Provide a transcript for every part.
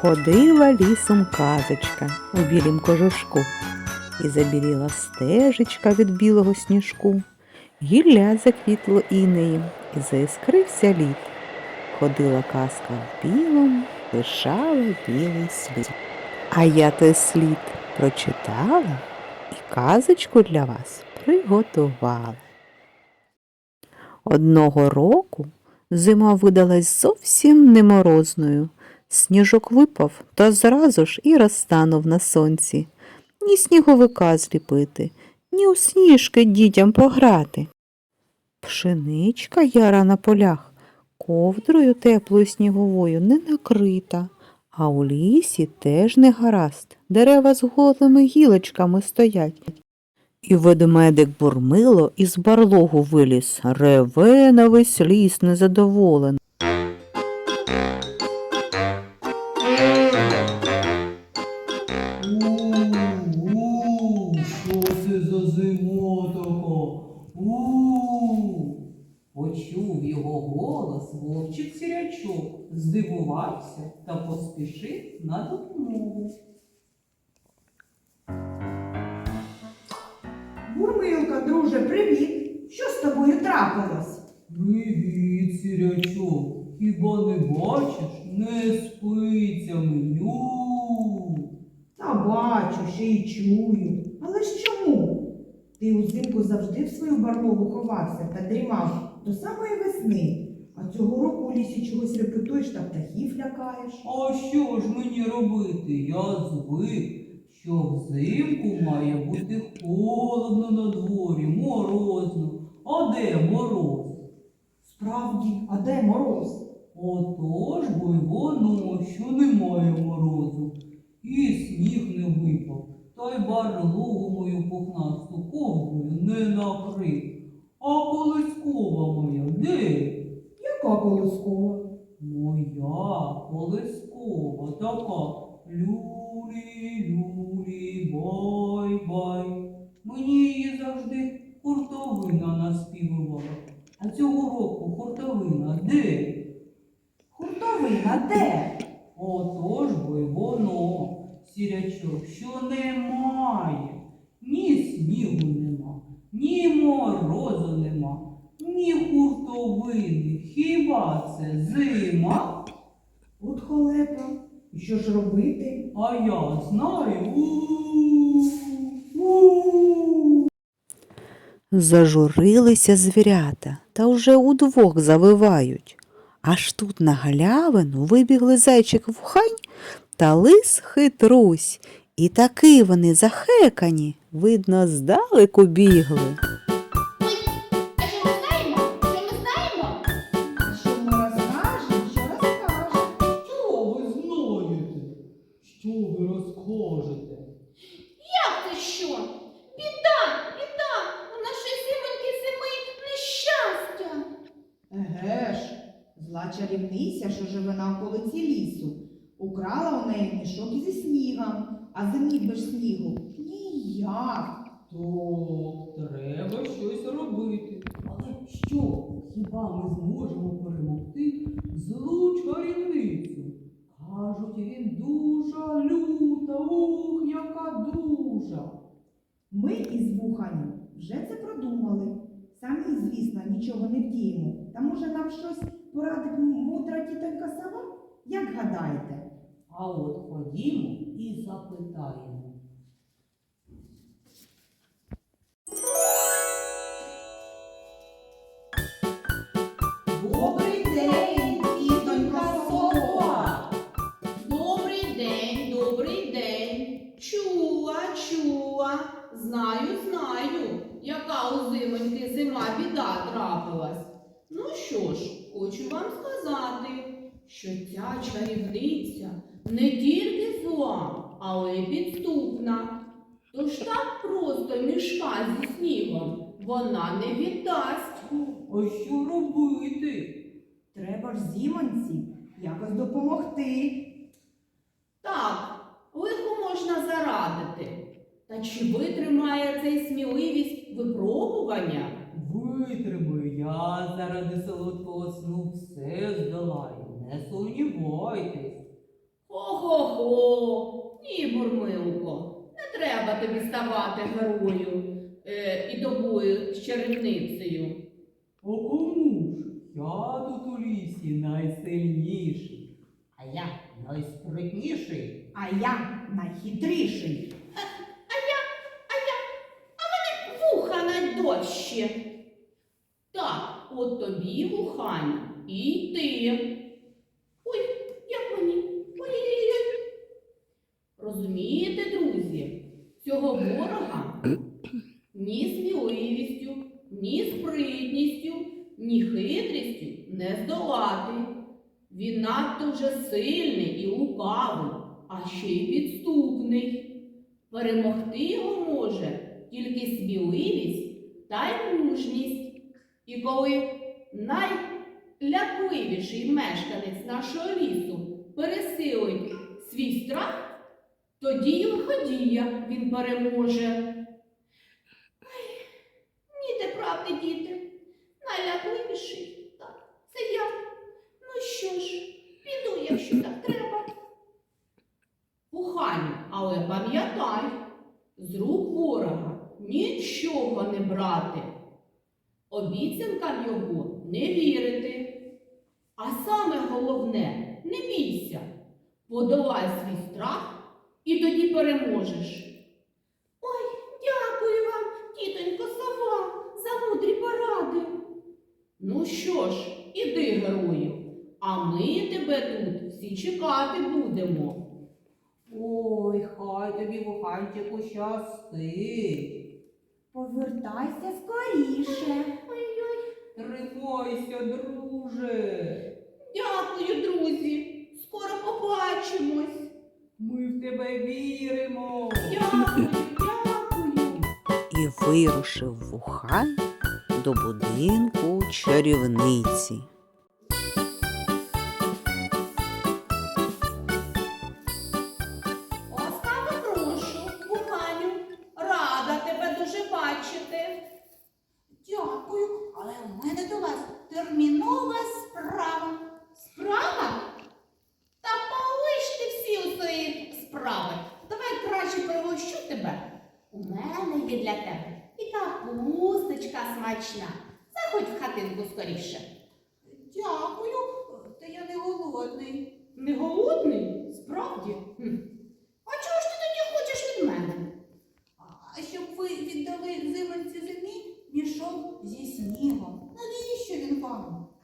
Ходила лісом казочка у білім кожушку, і забіліла стежечка від білого сніжку. Гілля заквітло інеєм, і заіскрився лід. Ходила казка в білому, лишала білий слід. А я той слід прочитала і казочку для вас приготувала. Одного року зима видалась зовсім не морозною. Сніжок випав та зразу ж і розтанув на сонці. Ні сніговика зліпити, ні у сніжки дітям пограти. Пшеничка яра на полях ковдрою теплою сніговою не накрита, а у лісі теж не гаразд, дерева з голими гілочками стоять. І ведмедик бурмило із барлогу виліз, реве на весь ліс незадоволений. Почув його голос вовчик сірячок, здивувався та поспішив на допомогу. Бурмилка, друже, привіт! Що з тобою трапилось? Привіт, сірячок, хіба не бачиш? Не спиться мені. Та бачу, ще й чую. Але ж чому? Ти узимку завжди в свою барлогу ховався та дрімав до самої весни. А цього року у лісі чогось репетуєш та птахів лякаєш. А що ж мені робити? Я звик, що взимку має бути холодно на дворі, морозно. А де мороз? Справді, а де мороз? Отож бо й воно, що немає морозу, і сніг не випав, та й барлогу мою пухнасту ковдрою не накрив. А колискова моя де? Яка колискова? Моя колискова така люлі, люлі, бай, бай. Мені її завжди хуртовина наспівувала. А цього року хуртовина де? Хуртовина, де? Отож бо й воно, сірячок, що немає. Ні снігу нема, ні морозу нема, ні хуртовини. Хіба це зима? От холепа. І що ж робити? А я знаю. У-у-у. Зажурилися звірята та вже удвох завивають. Аж тут на галявину вибігли зайчик вухань та лис хитрусь. І таки вони захекані, видно, здалеку бігли. А що ми знаємо? Що ми знаємо? Що ми розкажемо, що розкажемо? Що ви знаєте? Що ви розкажете? Як це що? Біда, біда! У нашої сімоньки зими нещастя. Еге ж, зла чарівниця, що живе на околиці лісу, украла у неї мішок зі снігом, а зимі без снігу Так, треба щось робити. Але що? Хіба ми зможемо перемогти злу чарівницю? Кажуть, він дуже люта, ух, яка дужа. Ми із вуханем вже це продумали. Самі, звісно, нічого не вдіємо. Та може нам щось порадить мудра тітонька сама? Як гадаєте? А от ходімо і запитаємо. Добрий день, тітонька сова! Добрий день, добрий день. Чула, чула. Знаю, знаю, яка у зимоньки зима біда трапилась. Ну що ж, хочу вам сказати, що ця чарівниця не тільки зла, але й підступна. Тож так просто мішка зі снігом вона не віддасть. А що робити? Треба ж зімонці якось допомогти. Так, лихо можна зарадити. Та чи витримає цей сміливість випробування? Витримаю, я заради солодкого сну все здолаю. Не сумнівайтесь. Ого-го, ні, Бурмилко, не треба тобі ставати герою і добою з чарівницею. А кому ж? Я тут у лісі найсильніший. А я найспритніший, а я найхитріший. А мене Вуха найдовші. Так, от тобі вухань і ти. Ой, як мені? Ой-ой-ой. Розумієте, друзі, цього ворога ні сміливістю, ні спритністю, ні хитрістю не здолати. Він надто вже сильний і лукавий, а ще й підступний. Перемогти його може тільки сміливість та й мужність. І коли найлякливіший мешканець нашого лісу пересилить свій страх, тоді й лиходія він переможе. Ай, ні, де правди, діти, найлякливіший, так, це я. Ну що ж, піду, якщо так треба. Кохані, але пам'ятай, з рук ворога нічого не брати, обіцянкам його не вірити. А саме головне, не бійся, подолай свій страх і тоді переможеш. Ой, дякую вам, тітонько сова, за мудрі поради. Ну що ж, іди, герою, а ми тебе тут всі чекати будемо. Ой, хай тобі вуханчику щастить. Повертайся скоріше. Ой-ой. Тримайся, друже. Дякую, друзі. Скоро побачимось. Ми в тебе віримо. Дякую, дякую. І вирушив вухань до будинку чарівниці. Термінова справа. Справа? Та полиш ти всі у свої справи. Давай краще пригощу тебе. У мене є для тебе і капусточка смачна. Заходь в хатинку скоріше. Дякую, та я не голодний. Не голодний? Справді? Хм. А чого ж ти тоді хочеш від мене? А щоб ви віддали зиманці зимі мішок зі снігом.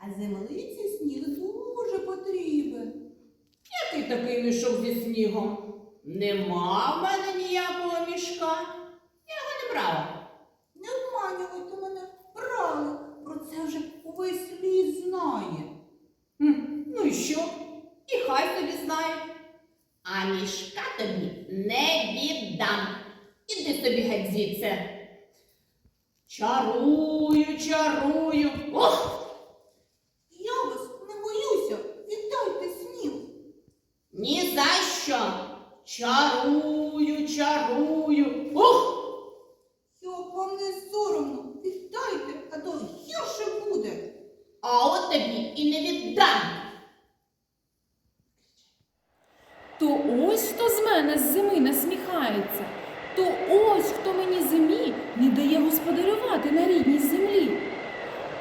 А землиці сніг дуже потрібен. Який такий мішок зі снігом? Нема в мене ніякого мішка. Я його не брала. Не обманювайте мене, брали. Про це вже увесь ліс знає. Хм, ну і що? І хай тобі знає. А мішка тобі не віддам. Іди собі геть звідси. Чарую, чарую. Ох! Я вас не боюся, віддайте сніг. Ні за що. Чарую, чарую. Ух! Як вам не соромно, віддайте, а то гірше буде. А от тобі і не віддам. То ось хто з мене з зими насміхається, то ось хто мені зимі не дає господарювати на рідній землі.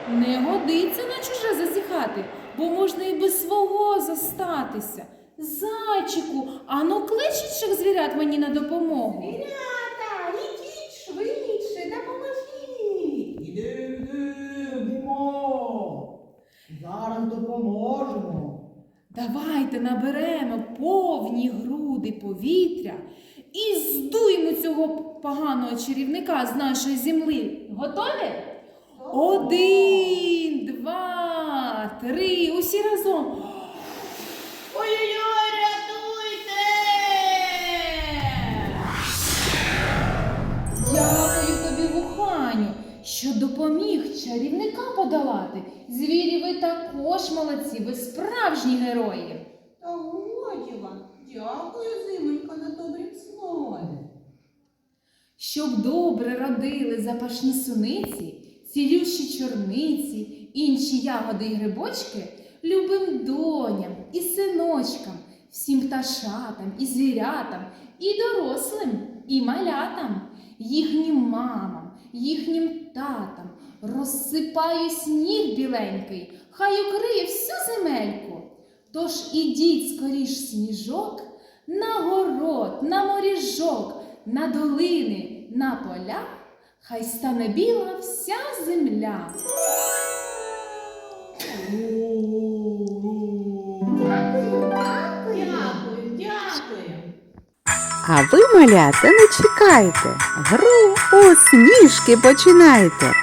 Не годиться на чуже зазіхати, бо можна і без свого зостатися. Зайчику, ану клич інших звірят мені на допомогу. Звірята, ідіть швидше, допоможіть. Ідемо. Зараз допоможемо. Давайте наберемо повні груди повітря і здуємо цього поганого чарівника з нашої землі. Готові? Один, два, три. Усі разом. Ой-ой-ой, рятуйте! Дякую тобі, вуханю, що допоміг чарівника подолати. Звірі, ви також молодці, ви справжні герої. Та годі вам, дякую, зимонька, на добрім слові. Щоб добре родили запашні суниці, цілющі чорниці, інші ягоди й грибочки, любим доням і синочкам, всім пташатам і звірятам, і дорослим, і малятам, їхнім мамам, їхнім татам. Розсипаю сніг біленький, хай укриє всю земельку. Тож ідіть скоріш сніжок на город, на моріжок, на долини, на поля, хай стане біла вся земля. А ви, малята, не чекайте. Гру у сніжки починайте.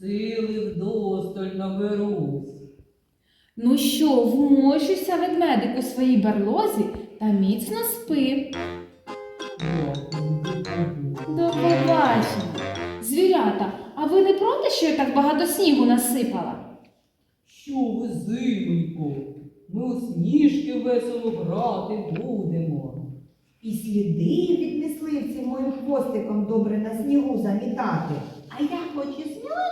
Сили вдосталь наберусь. Ну що, вмощуйся ведмедик у своїй барлозі та міцно спи. До побачення. Звірята, а ви не проти, що я так багато снігу насипала? Що ви, зимонько? Ми у сніжки весело грати будемо. І сліди від мисливців моїм хвостиком добре на снігу замітати. А я хоч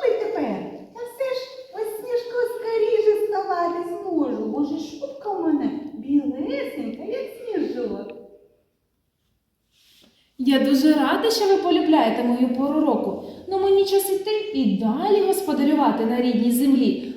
і тепер, та все ж ось сніжку скоріше ставати зможу, бо ж шубка в мене білесенька, як сніжок. Я дуже рада, що ви полюбляєте мою пору року. Ну мені час іти і далі господарювати на рідній землі.